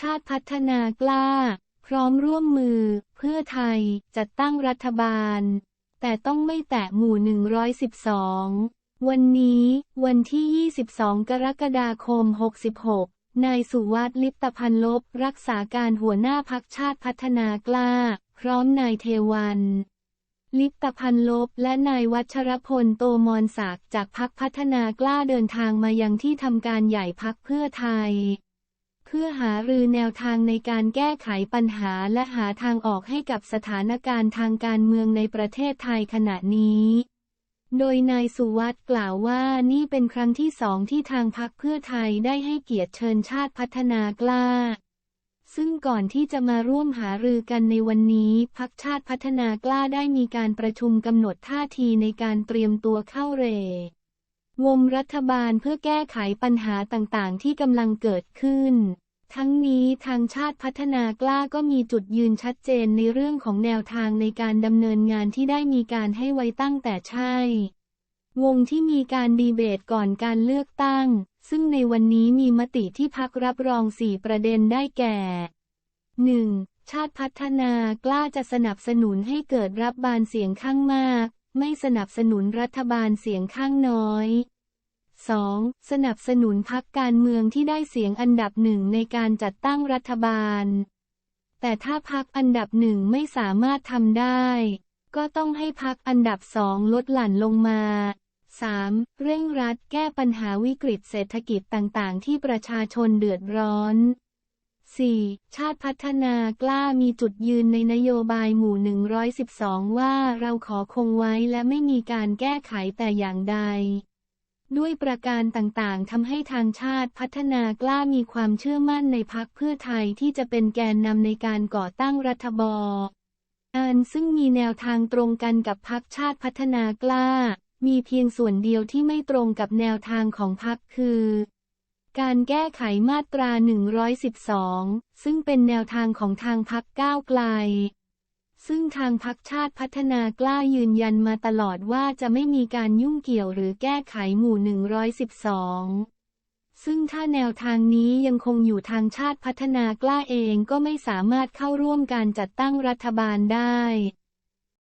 ชาติพัฒนากล้า พร้อมร่วมมือ เพื่อไทยจัดตั้งรัฐบาล แต่ต้องไม่แตะหมู่ 112 วันนี้วันที่ 22 กรกฎาคม 66 นายสุวัสดิ์ลิปตพันลบ รักษาการหัวหน้าพักชาติพัฒนากล้า พร้อมนายเทวันลิปตพันลบและนายวัชรพลโตมรศักดิ์จากพักพัฒนากล้าเดินทางมายังที่ทำการใหญ่พักเพื่อไทย พื่อหารือแนวทางในการแก้ไขปัญหาและหาทางออกให้กับสถานการณ์ทางการเมืองในประเทศไทยขณะนี้ โดยนายสุวัสด์กล่าวว่านี่เป็นครั้งที่สองที่ทางพักเพื่อไทยได้ให้เกียรติเชิญชาติพัฒนากล้า ซึ่งก่อนที่จะมาร่วมหารือกันในวันนี้พักชาติพัฒนากล้าได้มีการประชุมกำหนดท่าทีในการเตรียมตัวเข้าเรวมรัฐบาลเพื่อแก้ไขปัญหาต่างๆ ที่กำลังเกิดขึ้น ทั้งนี้ทางชาติพัฒนากล้าก็มีจุดยืนชัดเจนในเรื่องของแนวทางในการดำเนินงานที่ได้มีการให้ไว้ตั้งแต่ใช่ วงที่มีการดีเบตก่อนการเลือกตั้ง ซึ่งในวันนี้มีมติที่พักรับรองสี่ประเด็นได้แก่ 1. ชาติพัฒนากล้าจะสนับสนุนให้เกิดรับบานเสียงข้างมาก ไม่สนับสนุนรัฐบาลเสียงข้างน้อย 2. สนับสนุนพักการเมืองที่ได้เสียงอันดับหนึ่งในการจัดตั้งรัฐบาล แต่ถ้าพักอันดับหนึ่งไม่สามารถทำได้ ก็ต้องให้พักอันดับสองลดหลั่นลงมา 3. เร่งรัดแก้ปัญหาวิกฤตเศรษฐกิจต่างๆ ที่ประชาชนเดือดร้อน 4. ชาติพัฒนากล้ามีจุดยืนในนโยบายหมู่ 112 ว่าเราขอคงไว้และไม่มีการแก้ไขแต่อย่างใด ด้วยประการต่างๆทำให้ทางชาติพัฒนากล้ามีความเชื่อมั่นในพักเพื่อไทยที่จะเป็นแกนนำในการก่อตั้งรัฐบาลอันซึ่งมีแนวทางตรงกันกับพักชาติพัฒนากล้า มีเพียงส่วนเดียวที่ไม่ตรงกับแนวทางของพักคือ การแก้ไขมาตรา 112 ซึ่งเป็นแนวทางของทางพักก้าวไกล ซึ่งทางพักชาติพัฒนากล้ายืนยันมาตลอดว่าจะไม่มีการยุ่งเกี่ยวหรือแก้ไขหมู่ 112ซึ่งถ้าแนวทางนี้ยังคงอยู่ทางชาติพัฒนากล้าเองก็ไม่สามารถเข้าร่วมการจัดตั้งรัฐบาลได้